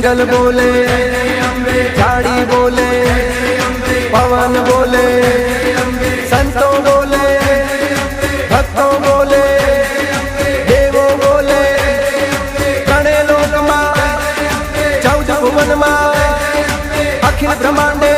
જંગલ બોલે ઝાડી બોલે પવન બોલે સંતો બોલે ભક્તો બોલે દેવો બોલે ત્રણે લોકમાં ચૌદ ભુવનમાં અખિલ બ્રહ્માંડે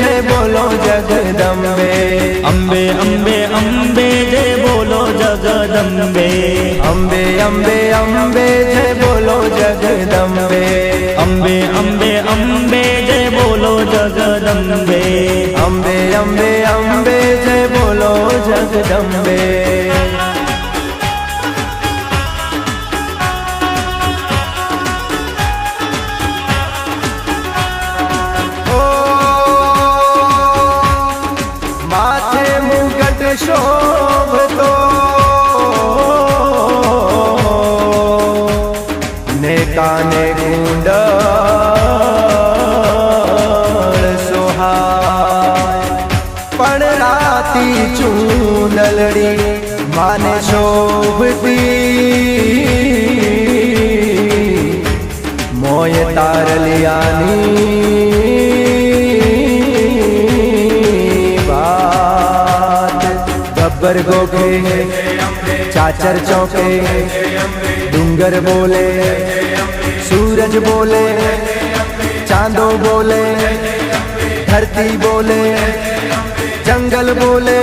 જગદંબે અંબે અંબે અંબે જય બોલો જગદંબે અંબે અંબે અંબે જય બોલો જગદંબે અંબે અંબે અંબે જય બોલો જગદંબે અંબે અંબે અંબે જય બોલો જગદંબે શોભતો. ને કાને ગુંડ સોહાય. પણ રાતી ચૂંદલડી માને શોભતી. મોય તારલિયાની ऊपर गोखे चाचर चौके डूंगर बोले सूरज बोले चांदो बोले धरती बोले जंगल बोले